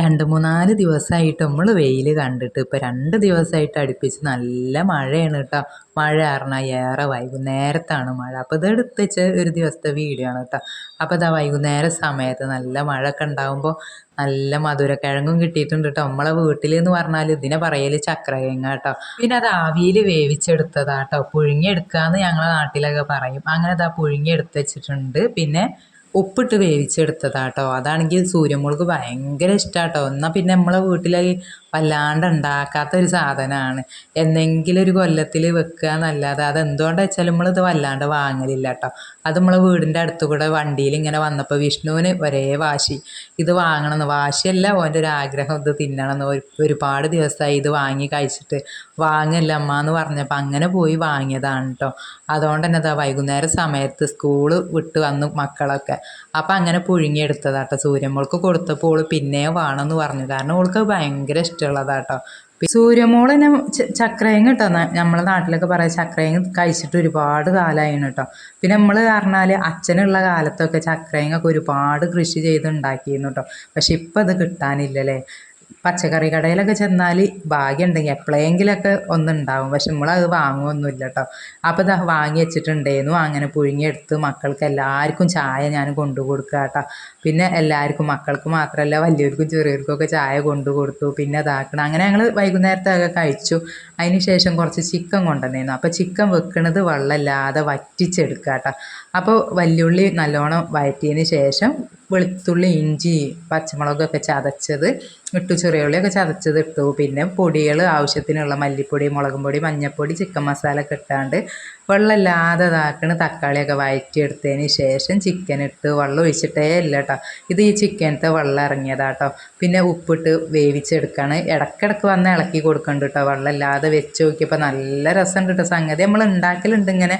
രണ്ട് മൂന്നാൽ ദിവസമായിട്ട് നമ്മൾ വെയിൽ കണ്ടിട്ട് ഇപ്പോൾ രണ്ട് ദിവസമായിട്ട് അടുപ്പിച്ച് നല്ല മഴയാണ് കേട്ടോ മഴ കാരണം ഏറെ വൈകുന്നേരത്താണ് മഴ. അപ്പോൾ ഇത് എടുത്ത് വെച്ച ഒരു ദിവസത്തെ വീഡിയോ ആണ് കേട്ടോ അപ്പോൾ ഇതാ വൈകുന്നേര സമയത്ത് നല്ല മഴയൊക്കെ ഉണ്ടാകുമ്പോൾ നല്ല മധുരക്കിഴങ്ങും കിട്ടിയിട്ടുണ്ട് കേട്ടോ നമ്മളെ വീട്ടിൽ എന്ന് പറഞ്ഞാൽ ഇതിനെ പറയൽ ചക്രകിഴങ്ങ കേട്ടോ പിന്നെ അത് ആവിയിൽ വേവിച്ചെടുത്തതാട്ടോ പുഴുങ്ങിയെടുക്കുക എന്ന് ഞങ്ങളെ നാട്ടിലൊക്കെ പറയും. അങ്ങനെ അതാ പുഴുങ്ങിയെടുത്ത് വെച്ചിട്ടുണ്ട്. പിന്നെ ഉപ്പിട്ട് വേവിച്ചെടുത്തതാട്ടോ. അതാണെങ്കിൽ സൂര്യമുളക് ഭയങ്കര ഇഷ്ടാട്ടോ. എന്നാൽ പിന്നെ നമ്മളെ വീട്ടിൽ വല്ലാണ്ട് ഉണ്ടാക്കാത്ത ഒരു സാധനമാണ് എന്നെങ്കിലും ഒരു കൊല്ലത്തിൽ വെക്കുക എന്നല്ലാതെ അത് എന്തുകൊണ്ടാണ് വെച്ചാൽ നമ്മളിത് വല്ലാണ്ട് വാങ്ങലില്ല കേട്ടോ അത് നമ്മളെ വീടിന്റെ അടുത്ത് കൂടെ വണ്ടിയിൽ ഇങ്ങനെ വന്നപ്പോൾ വിഷ്ണുവിന് ഒരേ വാശി. ഇത് വാങ്ങണമെന്ന് വാശിയല്ല ഓന്റെ ഒരു ആഗ്രഹം ഇത് തിന്നണമെന്ന് ഒരു ഒരുപാട് ദിവസമായി ഇത് വാങ്ങി കഴിച്ചിട്ട്. വാങ്ങല്ല അമ്മ എന്ന് പറഞ്ഞപ്പോൾ അങ്ങനെ പോയി വാങ്ങിയതാണ് കേട്ടോ അതുകൊണ്ട് തന്നെ അതാ വൈകുന്നേരം സമയത്ത് സ്കൂൾ വിട്ട് വന്നു മക്കളൊക്കെ. അപ്പം അങ്ങനെ പുഴുങ്ങിയെടുത്തതാട്ടോ സൂര്യമ്മൾക്ക് കൊടുത്തപ്പോൾ ഓൾ പിന്നെയും വേണമെന്ന് പറഞ്ഞു. കാരണം ഓൾക്ക് ഭയങ്കര ഇഷ്ടമുള്ളതാട്ടോ സൂര്യമോൾ സൂര്യമോളിനെ ചക്രയും കേട്ടോ നമ്മളെ നാട്ടിലൊക്കെ പറയാം ചക്രയും കഴിച്ചിട്ട് ഒരുപാട് കാലമായിരുന്നു കേട്ടോ പിന്നെ നമ്മൾ പറഞ്ഞാൽ അച്ഛനുള്ള കാലത്തൊക്കെ ചക്രയും ഒക്കെ ഒരുപാട് കൃഷി ചെയ്ത് ഉണ്ടാക്കിയിരുന്നു കേട്ടോ പക്ഷെ ഇപ്പം അത് കിട്ടാനില്ലല്ലേ. പച്ചക്കറി കടയിലൊക്കെ ചെന്നാൽ ഭാഗ്യമുണ്ടെങ്കിൽ എപ്പോഴെങ്കിലൊക്കെ ഒന്നുണ്ടാവും. പക്ഷെ നമ്മളത് വാങ്ങുമൊന്നുമില്ല കേട്ടോ അപ്പോൾ ഇതാ വാങ്ങി വെച്ചിട്ടുണ്ടായിരുന്നു അങ്ങനെ പുഴുങ്ങിയെടുത്ത് മക്കൾക്ക് എല്ലാവർക്കും ചായ ഞാൻ കൊണ്ടു കൊടുക്കുക കേട്ടോ പിന്നെ എല്ലാവർക്കും മക്കൾക്ക് മാത്രമല്ല വലിയവർക്കും ചെറിയവർക്കൊക്കെ ചായ കൊണ്ടു കൊടുത്തു. പിന്നെ ഇതാക്കണം അങ്ങനെ ഞങ്ങൾ വൈകുന്നേരത്തൊക്കെ കഴിച്ചു. അതിന് ശേഷം കുറച്ച് ചിക്കൻ കൊണ്ടുവന്നിരുന്നു അപ്പോൾ ചിക്കൻ വെക്കണത് വെള്ളമില്ലാതെ വറ്റിച്ചെടുക്കുക കേട്ടോ അപ്പോൾ വല്യുള്ളി നല്ലോണം വഴറ്റിയതിന് ശേഷം വെളുത്തുള്ളി ഇഞ്ചി പച്ചമുളകൊക്കെ ചതച്ചത് ഇട്ടു ചെറിയുള്ളിയൊക്കെ ചതച്ചത് ഇട്ടു. പിന്നെ പൊടികൾ ആവശ്യത്തിനുള്ള മല്ലിപ്പൊടി മുളകും പൊടി മഞ്ഞൾപ്പൊടി ചിക്കൻ മസാല ഒക്കെ ഇട്ടാണ്ട് വെള്ളമില്ലാതെ ഇതാക്കണ തക്കാളിയൊക്കെ വഴറ്റിയെടുത്തതിന് ശേഷം ചിക്കൻ ഇട്ട് വെള്ളം ഒഴിച്ചിട്ടേ ഇല്ല കേട്ടോ ഇത് ഈ ചിക്കനത്തെ വെള്ളം ഇറങ്ങിയതാട്ടോ. പിന്നെ ഉപ്പിട്ട് വേവിച്ചെടുക്കുകയാണ് ഇടക്കിടക്ക് വന്ന് ഇളക്കി കൊടുക്കണ്ട കേട്ടോ വെള്ളമില്ലാതെ വെച്ച് നോക്കിയപ്പോൾ നല്ല രസമുണ്ട് കേട്ടോ സംഗതി നമ്മൾ ഉണ്ടാക്കലുണ്ട് ഇങ്ങനെ.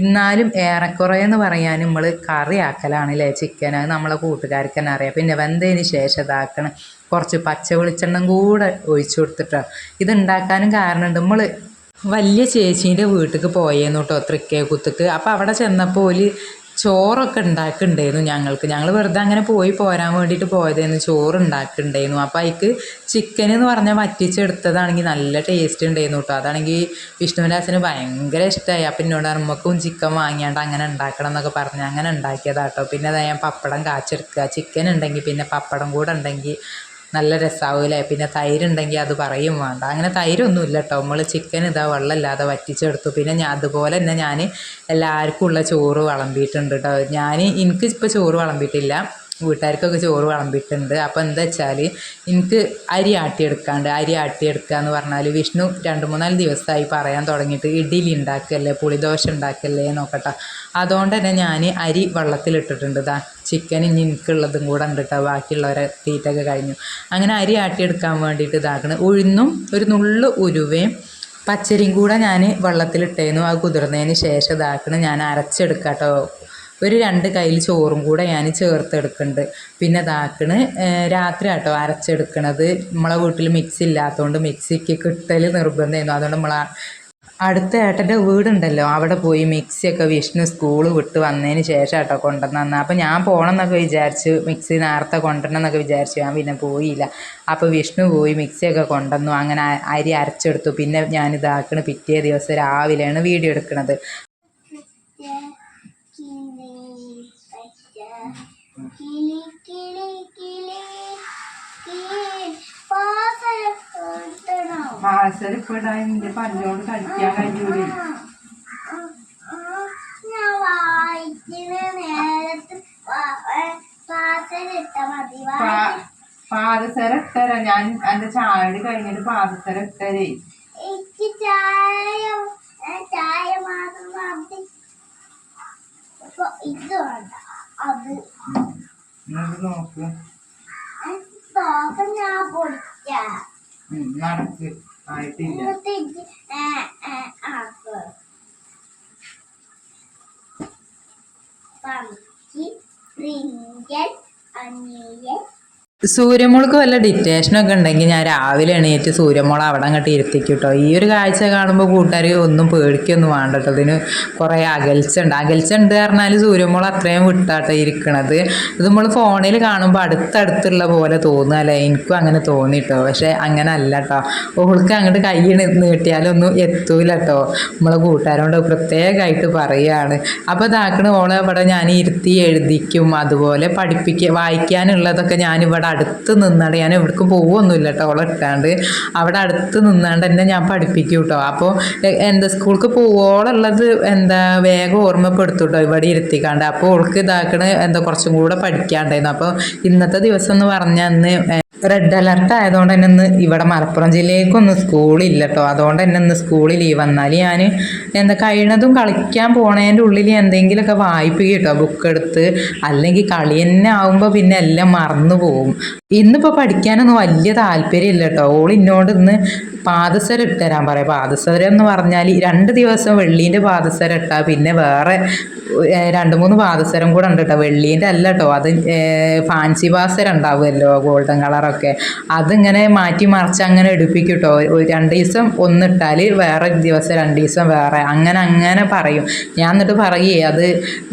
ഇന്നാലും ഏറെക്കുറെ എന്ന് പറയാൻ നമ്മൾ കറി ആക്കലാണല്ലേ ചിക്കൻ അത് നമ്മളെ കൂട്ടുകാർക്ക് തന്നെ അറിയാം. പിന്നെ വെന്തതിന് ശേഷം ഇതാക്കണം. കുറച്ച് പച്ച വെളിച്ചെണ്ണം കൂടെ ഒഴിച്ചു കൊടുത്തിട്ടാണ് ഇത് ഉണ്ടാക്കാനും കാരണമുണ്ട് നമ്മൾ വലിയ ചേച്ചീന്റെ വീട്ടിലേക്ക് പോയേന്നു കേട്ടോ തൃക്കേക്കുത്തുക്ക്. അപ്പോൾ അവിടെ ചെന്നപ്പോൾ ഒരു ചോറൊക്കെ ഉണ്ടാക്കുന്നുണ്ടായിരുന്നു ഞങ്ങൾക്ക്. ഞങ്ങൾ വെറുതെ അങ്ങനെ പോയി പോരാൻ വേണ്ടിയിട്ട് പോയതായിരുന്നു ചോറ് ഉണ്ടാക്കുന്നുണ്ടായിരുന്നു അപ്പോൾ അതിക്ക് ചിക്കൻ എന്ന് പറഞ്ഞാൽ വറ്റിച്ചെടുത്തതാണെങ്കിൽ നല്ല ടേസ്റ്റ് ഉണ്ടായിരുന്നു കേട്ടോ അതാണെങ്കിൽ വിഷ്ണുവിന്റെ ഭയങ്കര ഇഷ്ടമായി അപ്പം എന്നോട് അമ്മക്കും ചിക്കൻ വാങ്ങിയാണ്ട് അങ്ങനെ ഉണ്ടാക്കണം എന്നൊക്കെ പറഞ്ഞ് അങ്ങനെ ഉണ്ടാക്കിയതാട്ടോ പിന്നെ അതാ ഞാൻ പപ്പടം കാച്ചെടുക്കുക ചിക്കൻ ഉണ്ടെങ്കിൽ പിന്നെ പപ്പടം കൂടെ ഉണ്ടെങ്കിൽ നല്ല രസമാവില്ലേ പിന്നെ തൈരുണ്ടെങ്കിൽ അത് പറയും വേണ്ട. അങ്ങനെ തൈരൊന്നും ഇല്ല കേട്ടോ നമ്മൾ ചിക്കൻ ഇതാ വെള്ളമില്ലാതെ വറ്റിച്ചെടുത്തു. പിന്നെ ഞാൻ അതുപോലെ തന്നെ ഞാൻ എല്ലാവർക്കും ഉള്ള ചോറ് വിളമ്പിയിട്ടുണ്ട് കേട്ടോ ഞാൻ എനിക്ക് ഇപ്പോൾ ചോറ് വിളമ്പിയിട്ടില്ല. വീട്ടുകാർക്കൊക്കെ ചോറ് വിളമ്പിയിട്ടുണ്ട്. അപ്പോൾ എന്താ വെച്ചാൽ എനിക്ക് അരി ആട്ടിയെടുക്കാണ്ട് അരി ആട്ടിയെടുക്കുക എന്ന് പറഞ്ഞാൽ വിഷ്ണു രണ്ട് മൂന്നാൽ ദിവസമായി പറയാൻ തുടങ്ങിയിട്ട് ഇഡ്ഡലി ഉണ്ടാക്കല്ലേ പുളിദോശ ഉണ്ടാക്കല്ലേ നോക്കട്ടെ. അതുകൊണ്ട് തന്നെ ഞാൻ അരി വെള്ളത്തിലിട്ടിട്ടുണ്ട് ഇതാ ചിക്കൻ ഇനി എനിക്കുള്ളതും കൂടെ ഉണ്ട് കേട്ടോ ബാക്കിയുള്ളവരെ തീറ്റൊക്കെ കഴിഞ്ഞു. അങ്ങനെ അരി ആട്ടിയെടുക്കാൻ വേണ്ടിയിട്ട് ഇതാക്കണം. ഉഴുന്നും ഒരു നുള്ളു ഉരുവയും പച്ചരിയും കൂടെ ഞാൻ വെള്ളത്തിലിട്ടേന്നു അത് കുതിർന്നതിന് ശേഷം ഇതാക്കണം. ഞാൻ അരച്ചെടുക്കാം കേട്ടോ ഒരു രണ്ട് കയ്യിൽ ചോറും കൂടെ ഞാൻ ചേർത്തെടുക്കുന്നുണ്ട്. പിന്നെ ഇതാക്കണ് രാത്രി ആട്ടോ അരച്ചെടുക്കണത്. നമ്മളെ വീട്ടിൽ മിക്സി ഇല്ലാത്തതുകൊണ്ട് മിക്സിക്ക് കിട്ടൽ നിർബന്ധമായിരുന്നു. അതുകൊണ്ട് നമ്മളാ അടുത്ത ഏട്ടന്റെ വീടുണ്ടല്ലോ അവിടെ പോയി മിക്സിയൊക്കെ വിഷ്ണു സ്കൂൾ വിട്ട് വന്നതിന് ശേഷം കേട്ടോ കൊണ്ടുവന്നു അപ്പോൾ ഞാൻ പോകണം എന്നൊക്കെ വിചാരിച്ച് മിക്സി നേരത്തെ കൊണ്ടുവരണം എന്നൊക്കെ വിചാരിച്ചു. ഞാൻ പിന്നെ പോയില്ല. അപ്പോൾ വിഷ്ണു പോയി മിക്സിയൊക്കെ കൊണ്ടുവന്നു. അങ്ങനെ അരി അരച്ചെടുത്തു. പിന്നെ ഞാൻ ഇതാക്കണ പിറ്റേ ദിവസം രാവിലെയാണ് വീഡിയോ എടുക്കുന്നത് കിളി കിളി കിളി പല്ലോട് കഴിക്കാൻ കഴിയൂലേ പാദസര ഇട്ടരാ ഞാൻ എന്റെ ചായടി കഴിഞ്ഞിട്ട് പാദസര ഇട്ടരേ ചായ മാത്രം അത് നോക്ക്. നടക്ക് ആയിട്ടില്ല. ആക്ക്. പ്രിങ്കൽ അനിയൻ സൂര്യമോൾക്ക് വല്ല ഡിറ്റേഷനൊക്കെ ഉണ്ടെങ്കിൽ ഞാൻ രാവിലെ എണീറ്റ് സൂര്യമുളക് അവിടെ അങ്ങോട്ട് ഇരുത്തിക്കും കേട്ടോ ഈ ഒരു കാഴ്ച കാണുമ്പോൾ കൂട്ടുകാർ ഒന്നും പേടിക്കൊന്നും വേണ്ട കേട്ടോ ഇതിന് കുറേ അകൽച്ച ഉണ്ട്. അകൽച്ച ഉണ്ട് പറഞ്ഞാൽ സൂര്യമുളക് അത്രയും വിട്ടാട്ടോ ഇരിക്കണത്. ഇത് നമ്മൾ ഫോണിൽ കാണുമ്പോൾ അടുത്തടുത്തുള്ള പോലെ തോന്നുക അല്ലേ? എനിക്കും അങ്ങനെ തോന്നിട്ടോ. പക്ഷേ അങ്ങനെ അല്ല കേട്ടോ ഓൾക്ക് അങ്ങോട്ട് കൈ നീട്ടിയാലൊന്നും എത്തൂല കേട്ടോ നമ്മളെ കൂട്ടുകാരോട് പ്രത്യേകമായിട്ട് പറയുകയാണ് അപ്പോൾ ഇതാക്കണ ഓളെ അവിടെ ഞാൻ ഇരുത്തി എഴുതിക്കും. അതുപോലെ പഠിപ്പിക്കുക വായിക്കാനുള്ളതൊക്കെ ഞാനിവിടെ അടുത്ത് നിന്നാണ്. ഞാൻ എവിടേക്ക് പോകുമൊന്നുമില്ല കേട്ടോ അവളെ ഇട്ടാണ്ട്. അവിടെ അടുത്ത് നിന്നാണ്ട് എന്നെ ഞാൻ പഠിപ്പിക്കും കേട്ടോ. അപ്പോൾ എന്താ സ്കൂൾക്ക് പോവോളുള്ളത് എന്താ വേഗം ഓർമ്മപ്പെടുത്തും കേട്ടോ ഇവിടെ ഇരുത്തിക്കാണ്ട്. അപ്പോൾ ഓൾക്ക് ഇതാക്കണ എന്താ കുറച്ചും കൂടെ പഠിക്കാണ്ടായിരുന്നു. അപ്പോൾ ഇന്നത്തെ ദിവസം എന്ന് പറഞ്ഞാൽ അന്ന് റെഡ് അലർട്ട് ആയതുകൊണ്ട് തന്നെ ഇന്ന് ഇവിടെ മലപ്പുറം ജില്ലയിലേക്കൊന്നും സ്കൂളില്ല കേട്ടോ അതുകൊണ്ട് തന്നെ ഇന്ന് സ്കൂളിൽ ലീവ് വന്നാൽ ഞാൻ എന്താ കഴിയണതും കളിക്കാൻ പോണതിന്റെ ഉള്ളിൽ എന്തെങ്കിലുമൊക്കെ വായിപ്പിക്കും കേട്ടോ ബുക്ക് എടുത്ത്. അല്ലെങ്കിൽ കളി തന്നെ ആവുമ്പോൾ പിന്നെ എല്ലാം മറന്നു പോകും ഇന്നിപ്പോൾ പഠിക്കാനൊന്നും വലിയ താല്പര്യമില്ല കേട്ടോ ഓൾ ഇന്നോണ്ട് ഇന്ന് പാദസരം ഇട്ടുതരാൻ പറയാം. പാദസരം എന്ന് പറഞ്ഞാൽ രണ്ട് ദിവസം വെള്ളീന്റെ പാദസരം ഇട്ടാൽ പിന്നെ വേറെ രണ്ട് മൂന്ന് പാദസരം കൂടെ ഉണ്ട് കേട്ടോ വെള്ളീന്റെ അല്ല കേട്ടോ അത് ഫാൻസി പാദസരം ഉണ്ടാവുമല്ലോ ഗോൾഡൻ കളറൊക്കെ അതിങ്ങനെ മാറ്റി മറിച്ച് അങ്ങനെ എടുപ്പിക്കും കേട്ടോ രണ്ട് ദിവസം ഒന്നിട്ടാൽ വേറെ ദിവസം രണ്ട് ദിവസം വേറെ. അങ്ങനെ അങ്ങനെ പറയും. ഞാൻ എന്നിട്ട് പറയേ അത്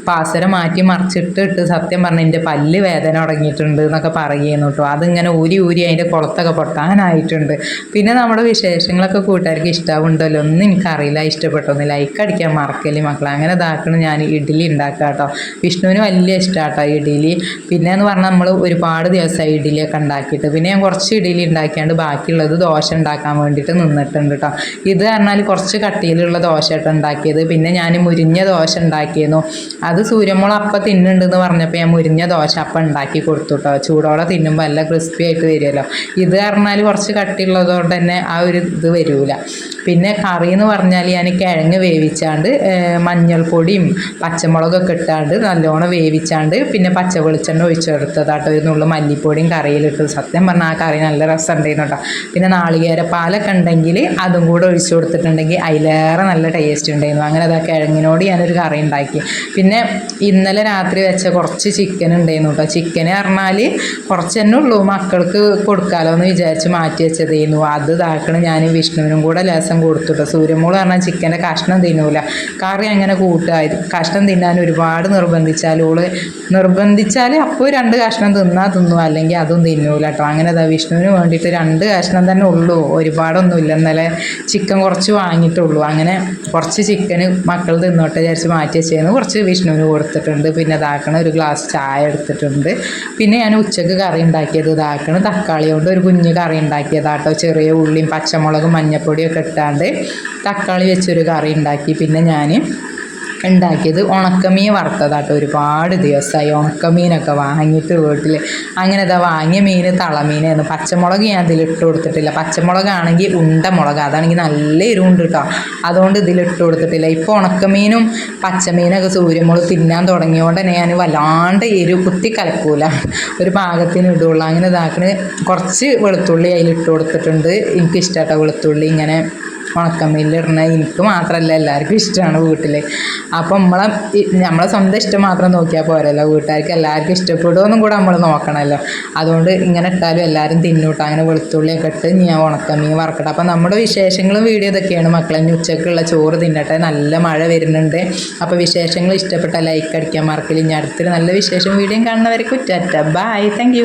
പാസരം മാറ്റി മറിച്ചിട്ട് ഇട്ട് സത്യം പറഞ്ഞ എന്റെ പല്ല് വേദന തുടങ്ങിയിട്ടുണ്ട് എന്നൊക്കെ പറയുന്നു കേട്ടോ. അതിങ്ങനെ ഊരി ഊരി അതിന്റെ കുളത്തൊക്കെ പൊട്ടാനായിട്ടുണ്ട്. പിന്നെ നമ്മുടെ വിശേഷങ്ങളൊക്കെ കൂട്ടുകാർക്ക് ഇഷ്ടമുണ്ടല്ലോ ഒന്നും എനിക്കറിയില്ല. ഇഷ്ടപ്പെട്ടൊന്ന് ലൈക്ക് അടിക്കാൻ മറക്കല്ലേ മക്കളെ. അങ്ങനെ ഇതാക്കണം ഞാൻ ഇഡ്ഡലി ഉണ്ടാക്കുക കേട്ടോ. വിഷ്ണുവിന് വലിയ ഇഷ്ടമാട്ടോ ഇഡ്ഡലി. പിന്നെ എന്ന് പറഞ്ഞാൽ നമ്മൾ ഒരുപാട് ദിവസമായി ഇഡ്ഡലിയൊക്കെ ഉണ്ടാക്കിയിട്ട് പിന്നെ ഞാൻ കുറച്ച് ഇഡലി ഉണ്ടാക്കിയാണ്ട് ബാക്കിയുള്ളത് ദോശ ഉണ്ടാക്കാൻ വേണ്ടിയിട്ട് നിന്നിട്ടുണ്ട് കേട്ടോ ഇത് പറഞ്ഞാൽ കുറച്ച് കട്ടിയിലുള്ള ദോശ കേട്ടോ ഉണ്ടാക്കിയത്. പിന്നെ ഞാൻ മുരിഞ്ഞ ദോശ ഉണ്ടാക്കിയിരുന്നു. അത് സൂര്യമോൾ അപ്പം തിന്നുണ്ടെന്ന് പറഞ്ഞപ്പോൾ ഞാൻ മുരിഞ്ഞ ദോശ അപ്പം ഉണ്ടാക്കി കൊടുത്തു കേട്ടോ ചൂടോടെ തിന്നുമ്പോൾ നല്ല ക്രിസ്പി ആയിട്ട് വരുമല്ലോ. ഇത് പറഞ്ഞാൽ കുറച്ച് കട്ടിയുള്ളതുകൊണ്ട് തന്നെ ആ ഒരു ഇത് വരൂല. പിന്നെ കറി എന്ന് പറഞ്ഞാൽ ഞാൻ കിഴങ്ങ് വേവിച്ചാണ്ട് മഞ്ഞൾപ്പൊടിയും പച്ചമുളകൊക്കെ ഇട്ടാണ്ട് നല്ലോണം വേവിച്ചാണ്ട് പിന്നെ പച്ച വെളിച്ചെണ്ണ ഒഴിച്ചെടുത്തതാട്ടോ. ഒരു നുള്ളു മല്ലിപ്പൊടിയും കറിയിലിട്ട് സത്യം പറഞ്ഞാൽ ആ കറി നല്ല രസം ഉണ്ടായിരുന്നു കേട്ടോ പിന്നെ നാളികേരപ്പാലൊക്കെ ഉണ്ടെങ്കിൽ അതും കൂടെ ഒഴിച്ചു കൊടുത്തിട്ടുണ്ടെങ്കിൽ അതിലേറെ നല്ല ടേസ്റ്റ് ഉണ്ടായിരുന്നു അങ്ങനെ അതാ കിഴങ്ങിനോട് ഞാനൊരു കറി ഉണ്ടാക്കി പിന്നെ ഇന്നലെ രാത്രി വെച്ച കുറച്ച് ചിക്കൻ ഉണ്ടായിരുന്നു കേട്ടോ ചിക്കൻ പറഞ്ഞാൽ കുറച്ച് തന്നെ ഉള്ളൂ. മക്കൾക്ക് കൊടുക്കാലോ എന്ന് വിചാരിച്ച് മാറ്റി വെച്ചതായിരുന്നു അത് ഇതാക്കണം ഞാൻ വിഷ്ണുവിനും കൂടെ ലേസം കൊടുത്തു സൂര്യമോൾ സൂര്യമോൾ പറഞ്ഞാൽ ചിക്കന്റെ കഷ്ണം തിന്നൂല. കറി അങ്ങനെ കൂട്ടായിരുന്നു കഷ്ണം തിന്നാൻ ഒരുപാട് നിർബന്ധിച്ചാൽ ഓൾ നിർബന്ധിച്ചാൽ അപ്പോൾ രണ്ട് കഷ്ണം തിന്നാൽ തിന്നു. അല്ലെങ്കിൽ അതും തിന്നൂല കേട്ടോ അങ്ങനെ അതാ വിഷ്ണുവിന് വേണ്ടിയിട്ട് രണ്ട് കഷ്ണം തന്നെ ഉള്ളൂ. ഒരുപാടൊന്നുമില്ല ഇന്നലെ ചിക്കൻ കുറച്ച് വാങ്ങിയിട്ടുള്ളൂ. അങ്ങനെ കുറച്ച് ചിക്കൻ മക്കൾ തിന്നോട്ടെ വിചാരിച്ച് മാറ്റി വെച്ചേന്ന് കുറച്ച് വിഷ്ണുവിന് കൊടുത്തിട്ടുണ്ട്. പിന്നെ ഇതാക്കണ ഒരു ഗ്ലാസ് ചായ എടുത്തിട്ടുണ്ട്. പിന്നെ ഞാൻ ഉച്ചയ്ക്ക് കറി ഉണ്ടാക്കിയത് ഇതാക്കണ തക്കാളി കൊണ്ട് ഒരു കുഞ്ഞ് കറി ഉണ്ടാക്കിയതാട്ടോ ചെറിയ ഉള്ളിയും പച്ചമുളകും മഞ്ഞപ്പൊടിയും ഒക്കെ ഇട്ടാണ്ട് തക്കാളി വെച്ചൊരു കറി ഉണ്ടാക്കി. പിന്നെ ഞാൻ ഉണ്ടാക്കിയത് ഉണക്കമീൻ വറുത്തതാട്ടോ. ഒരുപാട് ദിവസമായി ഉണക്കമീനൊക്കെ വാങ്ങിയിട്ട് വീട്ടിൽ അങ്ങനെ ഇതാ വാങ്ങിയ മീൻ തളമീനായിരുന്നു. പച്ചമുളക് ഞാൻ ഇതിലിട്ട് കൊടുത്തിട്ടില്ല. പച്ചമുളകാണെങ്കിൽ ഉണ്ട മുളക് അതാണെങ്കിൽ നല്ല ഇരുണ്ട് കേട്ടോ അതുകൊണ്ട് ഇതിലിട്ട് കൊടുത്തിട്ടില്ല. ഇപ്പോൾ ഉണക്കമീനും പച്ചമീനൊക്കെ സൂര്യമുളക് തിന്നാൻ തുടങ്ങിയതുകൊണ്ട് തന്നെ ഞാൻ വല്ലാണ്ട് എരിവ് കുത്തി കലക്കൂല. ഒരു പാകത്തിന് ഇടുള്ളൂ. അങ്ങനെ ഇതാക്കണ. കുറച്ച് വെളുത്തുള്ളി അതിലിട്ട് കൊടുത്തിട്ടുണ്ട്. എനിക്കിഷ്ടമാട്ടോ വെളുത്തുള്ളി ഇങ്ങനെ ഉണക്കമീനിലിടണ എനിക്ക് മാത്രമല്ല എല്ലാവർക്കും ഇഷ്ടമാണ് വീട്ടിൽ അപ്പം നമ്മളെ നമ്മളെ സ്വന്തം ഇഷ്ടം മാത്രം നോക്കിയാൽ പോരല്ലോ വീട്ടുകാർക്ക്. എല്ലാവർക്കും ഇഷ്ടപ്പെടുമെന്നും കൂടെ നമ്മൾ നോക്കണമല്ലോ അതുകൊണ്ട് ഇങ്ങനെ ഇട്ടാലും എല്ലാവരും തിന്നൂട്ടാ. അങ്ങനെ വെളുത്തുള്ളിയൊക്കെ ഇട്ട് ഞാൻ ഉണക്കമീൻ വറക്കട്ടെ. അപ്പം നമ്മുടെ വിശേഷങ്ങളും വീഡിയോ ഇതൊക്കെയാണ് മക്കളെ. ഉച്ചക്കുള്ള ചോറ് തിന്നട്ടെ. നല്ല മഴ വരുന്നുണ്ട്. അപ്പോൾ വിശേഷങ്ങൾ ഇഷ്ടപ്പെട്ട ലൈക്ക് അടിക്കാൻ മറക്കില്ല. ഇനി അടുത്തൊരു നല്ല വിശേഷം വീഡിയോ കാണുന്നവരെ കുറ്റാറ്റ ബൈ താങ്ക്